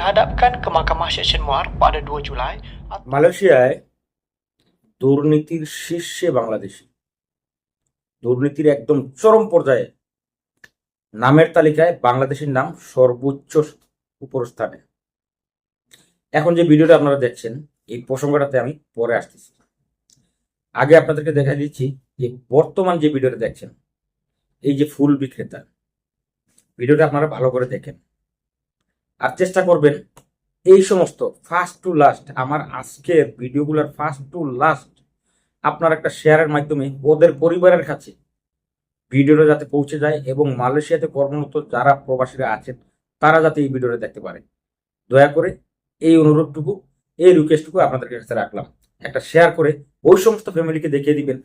dihadapkan ke Mahkamah Seksyen Muar pada 2 Julai মালয়েশিয়ায় দুর্নীতির শীর্ষে বাংলাদেশি দুর্নীতির একদম চরম পর্যায়ে নামের তালিকায় বাংলাদেশের নাম সর্বোচ্চ উপরস্থানে এখন যে ভিডিওটা আপনারা দেখছেন, এই প্রসঙ্গটাতে আমি পরে আসতেছি। আগে আপনাদেরকে দেখা দিচ্ছি যে বর্তমান যে ভিডিওটা দেখছেন, এই যে ফুল বিক্রেতা, ভিডিওটা আপনারা ভালো করে দেখেন। আর চেষ্টা করবেন এই সমস্ত ফার্স্ট টু লাস্ট আমার আজকের ভিডিওগুলোর ফার্স্ট টু লাস্ট আপনার একটা শেয়ারের মাধ্যমে ওদের পরিবারের কাছে ভিডিওটা যাতে পৌঁছে যায় এবং মালয়েশিয়াতে কর্মরত যারা প্রবাসীরা আছেন, তারা যাতে এই ভিডিওটা দেখতে পারে। দয়া করে এই অনুরোধটুকু, এই রিকোয়েস্টটুকু আপনাদের কাছে রাখলাম। একটা শেয়ার করে ওই সমস্ত ফ্যামিলিকে দেখিয়ে দিবেন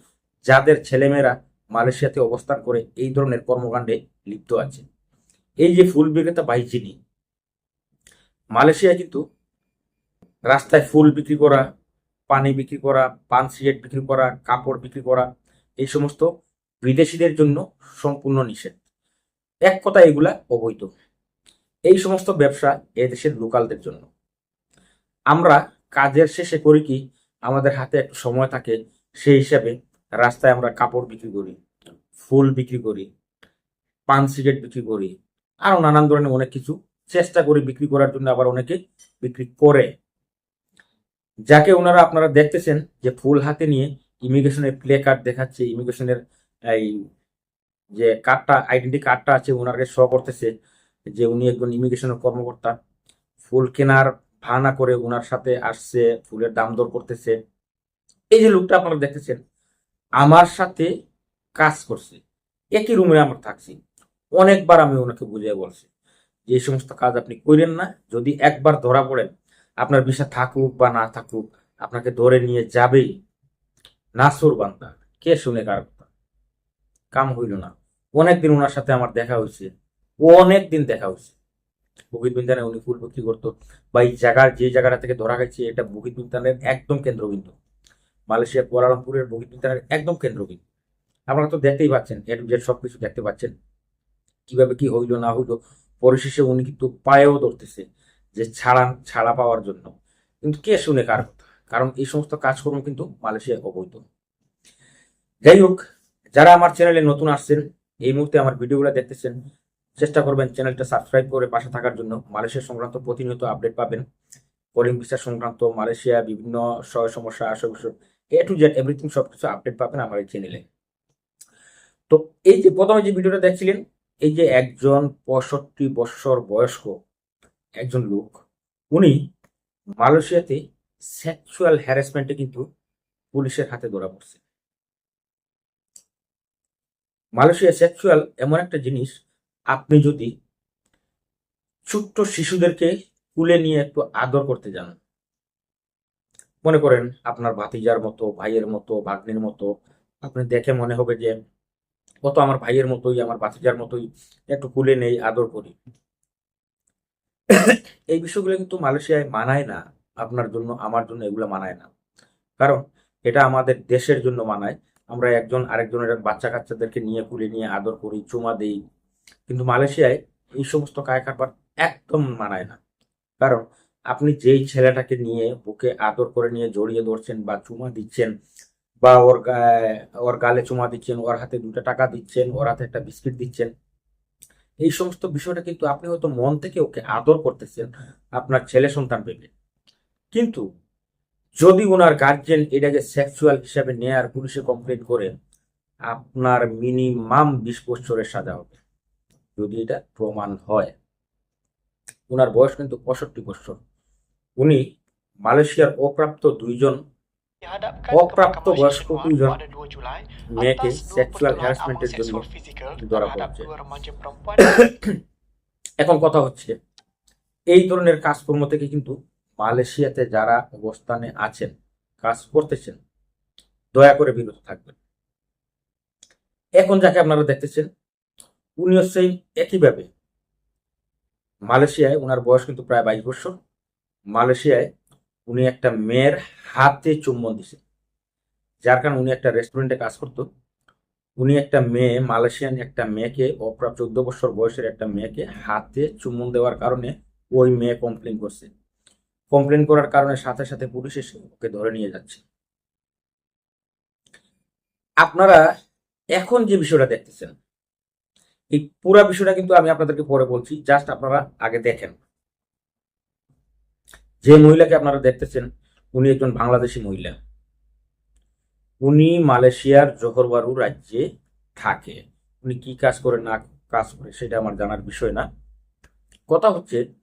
যাদের ছেলেমেয়েরা মালয়েশিয়াতে অবস্থান করে এই ধরনের কর্মকাণ্ডে লিপ্ত আছে। এই যে ফুল বিক্রেতা বাইজিনি মালয়েশিয়ায় কিন্তু রাস্তায় ফুল বিক্রি করা, পানি বিক্রি করা, পান সিগারেট বিক্রি করা, কাপড় বিক্রি করা, এই সমস্ত বিদেশিদের জন্য সম্পূর্ণ নিষেধ। এক কথা এগুলা অবৈধ। এই সমস্ত ব্যবসা এদেশের লোকালদের জন্য। আমরা কাজের শেষে করি কি, আমাদের হাতে একটু সময় থাকে, সেই হিসাবে রাস্তায় আমরা কাপড় বিক্রি করি, ফুল বিক্রি করি, পান সিগারেট বিক্রি করি, আরও নানান ধরনের অনেক কিছু চেষ্টা করে বিক্রি করার জন্য আবার অনেকে বিক্রি করে। যাকে ওনারা আপনারা দেখতেছেন যে ফুল হাতে নিয়ে ইমিগ্রেশনের প্লে কার্ড দেখাচ্ছে, ইমিগ্রেশনের এই যে কার্ডটা, আইডেন্টি কার্ডটা আছে ওনাকে শো করতেছে যে উনি একজন ইমিগ্রেশনের কর্মকর্তা। ফুল কেনার ভানা করে ওনার সাথে আসছে, ফুলের দাম দর করতেছে। এই যে লোকটা আপনারা দেখতেছেন, আমার সাথে কাজ করছে, একই রুমে আমরা থাকছি। অনেকবার আমি ওনাকে বুঝিয়ে বলছি। যে সমস্ত কাজ আপনি করেন না, যদি একবার ধরা পড়েন, আপনার বিষয় থাকুক বা না থাকুক, আপনাকে ধরে নিয়ে যাবেই। নাসুর বান্দা কে শুনে কার কথা? কাম হইল না। অনেকদিন ওনার সাথে আমার দেখা হয়েছে। অনেক দিন দেখা হয়েছে। বুকিত বিন্দানে উনি ফুল বিক্রি করতো। বা এই জায়গার, যে জায়গাটা থেকে ধরা গেছে এটা বুকিত একদম কেন্দ্রবিন্দু। মালয়েশিয়া, কুয়ালালামপুরের বুকিত একদম কেন্দ্রবিন্দু। আপনারা তো দেখতেই পাচ্ছেন এর যে সবকিছু দেখতে পাচ্ছেন। কীভাবে কি হইল, না হইল পরিশেষে উনি কিন্তু পায়েও ধরতেছে যে ছাড়া ছাড়া পাওয়ার জন্য। কিন্তু কে শুনে কার কথা? কারণ এই সমস্ত কাজকর্ম কিন্তু মালয়েশিয়ায় অবৈধ। যাই হোক, যারা আমার চ্যানেলে নতুন আসছেন, এই মুহূর্তে আমার ভিডিওগুলো দেখতেছেন, চেষ্টা করবেন চ্যানেলটা সাবস্ক্রাইব করে পাশে থাকার জন্য। মালয়েশিয়া সংক্রান্ত প্রতিনিয়ত আপডেট পাবেন। কলিং ভিসা সংক্রান্ত, মালয়েশিয়া, বিভিন্ন সহ সমস্যা বিষয়, এ টু জেড এভরিথিং সবকিছু আপডেট পাবেন আমার এই চ্যানেলে। তো এই যে প্রথমে যে ভিডিওটা দেখছিলেন এই যে একজন পঁয়ষট্টি বৎসর বয়স্ক একজন লোক, উনি মালয়েশিয়াতে সেক্সুয়াল হ্যারাসমেন্টে কিন্তু পুলিশের হাতে ধরা পড়ছে। মালয়েশিয়া সেক্সুয়াল এমন একটা জিনিস, আপনি যদি ছোট্ট শিশুদেরকে কুলে নিয়ে একটু আদর করতে যান, মনে করেন আপনার ভাতিজার মতো, ভাইয়ের মতো, ভাগ্নের মতো, আপনি দেখে মনে হবে যে ও তো আমার ভাইয়ের মতোই, আমার ভাতিজার মতোই, একটু কুলে নেই, আদর করি। এই বিষয়গুলো কিন্তু মালয়েশিয়ায় মানায় না, আপনার জন্য, আমার জন্য এগুলো মানায় না। কারণ এটা আমাদের দেশের জন্য মানায়। আমরা একজন আরেকজনের বাচ্চা কাচ্চাদেরকে নিয়ে কুলে নিয়ে আদর করি, চুমা দেই। কিন্তু মালয়েশিয়ায় এই সমস্ত কায় কারবার একদম মানায় না। কারণ আপনি যেই ছেলেটাকে নিয়ে বুকে আদর করে নিয়ে জড়িয়ে ধরছেন বা চুমা দিচ্ছেন বা ওর ওর গালে চুমা দিচ্ছেন, ওর হাতে দুটো টাকা দিচ্ছেন, ওর হাতে একটা বিস্কিট দিচ্ছেন। এই সমস্ত বিষয়টা কিন্তু আপনি হয়তো মন থেকে ওকে আদর করতেছেন আপনার ছেলে সন্তান ভেবে কিন্তু যদি ওনার গার্জেন এটাকে সেক্সুয়াল হিসাবে নেয়ার পুলিশে কমপ্লেন করে, আপনার মিনিমাম বিশ বছরের সাজা হবে। যদি এটা প্রমাণ হয়। ওনার বয়স কিন্তু পঁয়ষট্টি বছর। উনি মালয়েশিয়ার অপ্রাপ্ত দুইজন pada 2 Julai মেয়েকে সেক্সুয়াল হ্যারাসমেন্টের জন্য ধরা পড়ছে এখন কথা হচ্ছে এই ধরনের কাজকর্ম থেকে কিন্তু মালয়েশিয়াতে যারা অবস্থানে আছেন কাজ করতেছেন দয়া করে বিরত থাকবেন। এখন যাকে আপনারা দেখতেছেন উনিও সেই একইভাবে মালয়েশিয়ায় ওনার বয়স কিন্তু প্রায় বাইশ বছর মালয়েশিয়ায় উনি একটা মেয়ের হাতে চুম্বন দিছে। যার কারণে উনি একটা রেস্টুরেন্টে কাজ করতো। উনি একটা মেয়ে, মালয়েশিয়ান একটা মেয়েকে অপ্রাপ্ত চোদ্দ বছর বয়সের একটা মেয়েকে হাতে চুম্বন দেওয়ার কারণে ওই মেয়ে কমপ্লেন করছে। কমপ্লেন করার কারণে সাথে সাথে পুলিশ এসে ওকে ধরে নিয়ে যাচ্ছে। আপনারা এখন যে বিষয়টা দেখতেছেন, এই পুরো বিষয়টা কিন্তু আমি আপনাদেরকে পরে বলছি, জাস্ট আপনারা আগে দেখেন। যে মহিলাকে আপনারা দেখতেছেন, উনি একজন বাংলাদেশি মহিলা। উনি মালয়েশিয়ার জোহরবারু রাজ্যে থাকে। উনি কি কাজ করে, না কাজ করে, সেটা আমার জানার বিষয় না। কথা হচ্ছে,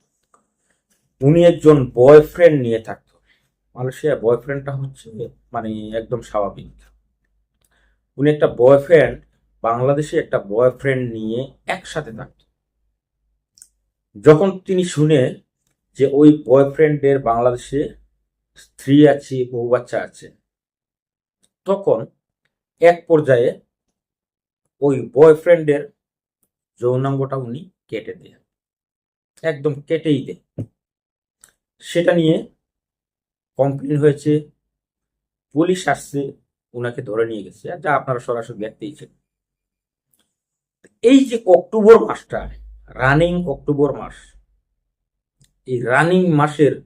উনি একজন বয়ফ্রেন্ড নিয়ে থাকতো। মালয়েশিয়া বয়ফ্রেন্ডটা হচ্ছে মানে একদম স্বাভাবিক। উনি একটা বয়ফ্রেন্ড বাংলাদেশে একটা বয়ফ্রেন্ড নিয়ে একসাথে থাকত। যখন তিনি শুনে যে ওই বয়ফ্রেন্ডের বাংলাদেশে স্ত্রী আছে বহু বাচ্চা আছে, তখন এক পর্যায়ে ওই বয়ফ্রেন্ডের যৌনাঙ্গটা উনি কেটে দেয় একদম কেটেই দেয় সেটা নিয়ে কমপ্লেন হয়েছে, পুলিশ আসছে ওনাকে ধরে নিয়ে গেছে, যা আপনারা সরাসরি দেখতেইছেন এই যে অক্টোবর মাসটা রানিং অক্টোবর মাস এই রানিং মাসের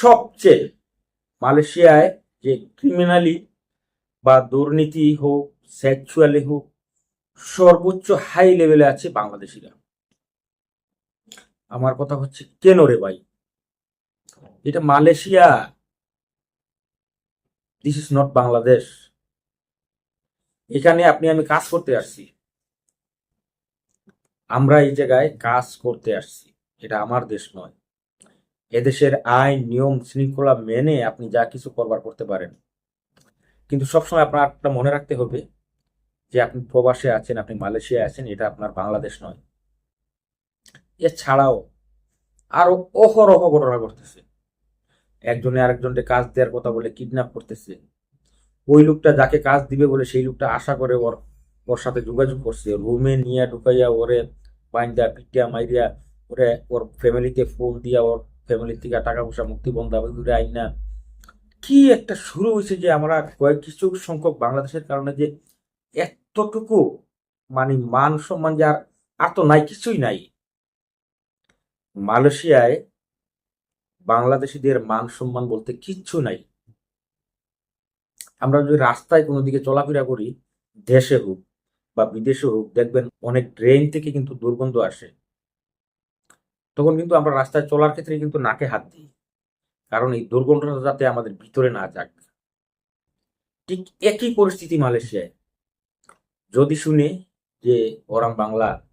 সবচেয়ে মালয়েশিয়ায় যে ক্রিমিনালি বা দুর্নীতি হোক সেক্সুয়ালি হোক, সর্বোচ্চ হাই লেভেলে আছে বাংলাদেশিরা। আমার কথা হচ্ছে, কেন রে ভাই? এটা Malaysia this is not Bangladesh. এখানে আপনি, আমি কাজ করতে আসছি। আমরা এই জায়গায় কাজ করতে আসছি। এটা আমার দেশ নয়। এদেশের আইন, নিয়ম, শৃঙ্খলা মেনে আপনি যা কিছু করবার করতে পারেন। কিন্তু সবসময় আপনার একটা মনে রাখতে হবে যে আপনি প্রবাসে আছেন, আপনি মালয়েশিয়ায় আছেন, এটা আপনার বাংলাদেশ নয়। এছাড়াও আরও অহরহ ঘটনা ঘটতেছে। একজনে আরেকজনকে কাজ দেওয়ার কথা বলে কিডন্যাপ করতেছে। ওই লোকটা যাকে কাজ দিবে বলে সেই লোকটা আশা করে ওর ওর সাথে যোগাযোগ করছে। রুমে নিয়ে ঢুকাইয়া ওরে বাইন্দা, পিটিয়া, মাইরিয়া ওরে, ওর ফ্যামিলিতে ফোন দিয়া, ওর ফ্যামিলি থেকে টাকা পয়সা মুক্তি বন্ধ হবে ঘুরে আইন না। কি একটা শুরু হয়েছে যে আমরা কয়েক কিছু সংখ্যক বাংলাদেশের কারণে যে এতটুকু মানে মান সম্মান যে আর আর তো নাই, কিছুই নাই। মালয়েশিয়ায় বাংলাদেশিদের মান সম্মান বলতে কিচ্ছু নাই। আমরা যদি রাস্তায় কোনো দিকে চলাফেরা করি, দেশে হোক বা বিদেশে হোক, দেখবেন অনেক ড্রেন থেকে কিন্তু দুর্গন্ধ আসে। তখন কিন্তু আমরা রাস্তায় চলার ক্ষেত্রে কিন্তু নাকে হাত দিই। কারণ এই দুর্গন্ধটা যাতে আমাদের ভিতরে না যাক। ঠিক একই পরিস্থিতি মালয়েশিয়ায়। যদি শুনে যে ওরাম বাংলা,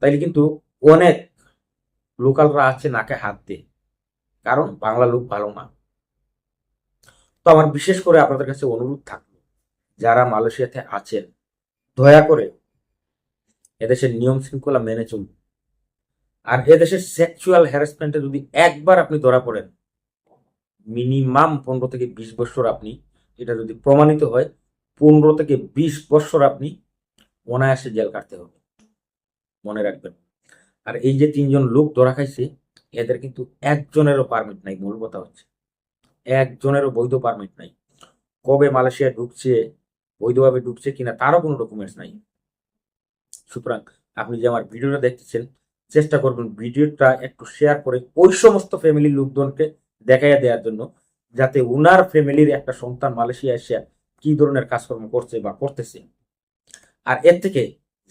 তাইলে কিন্তু অনেক লোকালরা আছে নাকে হাত দিয়ে। কারণ বাংলা লোক ভালো না। তো আমার বিশেষ করে আপনাদের কাছে অনুরোধ থাকল, যারা মালয়েশিয়াতে আছেন, দয়া করে এদেশের নিয়ম শৃঙ্খলা মেনে চলুন। আর এদেশের সেক্সুয়াল হ্যারাসমেন্টে যদি একবার আপনি ধরা পড়েন মিনিমাম পনেরো থেকে বিশ বছর আপনি, এটা যদি প্রমাণিত হয়, পনেরো থেকে বিশ বছর আপনি অনায়াসে জেল কাটতে হবে। মনে রাখবেন। আর এই যে তিনজন লোক ধরা খাইছে, এদের কিন্তু একজনেরও পারমিট নাই, মূল কথা হচ্ছে। একজনেরও বৈধ পারমিট নাই। কবে মালয়েশিয়া ঢুকছে, বৈধভাবে ঢুকছে কিনা, তারও কোনো ডকুমেন্টস নাই। সুতরাং আপনি যে আমার ভিডিওটা দেখতেছেন চেষ্টা করবেন ভিডিওটা একটু শেয়ার করে ওই সমস্ত ফ্যামিলির লোকজনকে দেখাইয়া দেওয়ার জন্য, যাতে উনার ফ্যামিলির একটা সন্তান মালয়েশিয়া এসে কি ধরনের কাজকর্ম করছে বা করতেছে। আর এর থেকে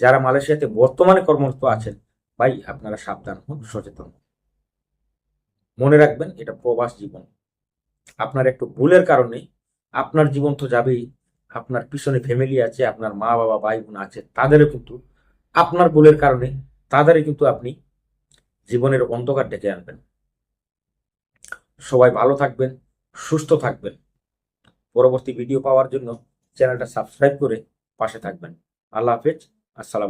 যারা মালয়েশিয়াতে বর্তমানে কর্মরত আছেন, ভাই আপনারা সাবধান হন, সচেতন মনে রাখবেন, এটা প্রবাস জীবন। আপনার একটু ভুলের কারণে আপনার জীবন তো যাবেই, আপনার পিছনে ফ্যামিলি আছে, আপনার মা বাবা ভাই বোন আছে, তাদেরও কিন্তু আপনার ভুলের কারণে তাদেরই কিন্তু আপনি জীবনের অন্ধকার ডেকে আনবেন। সবাই ভালো থাকবেন, সুস্থ থাকবেন। পরবর্তী ভিডিও পাওয়ার জন্য চ্যানেলটা সাবস্ক্রাইব করে পাশে থাকবেন। আল্লাহ হাফেজ, আসসালাম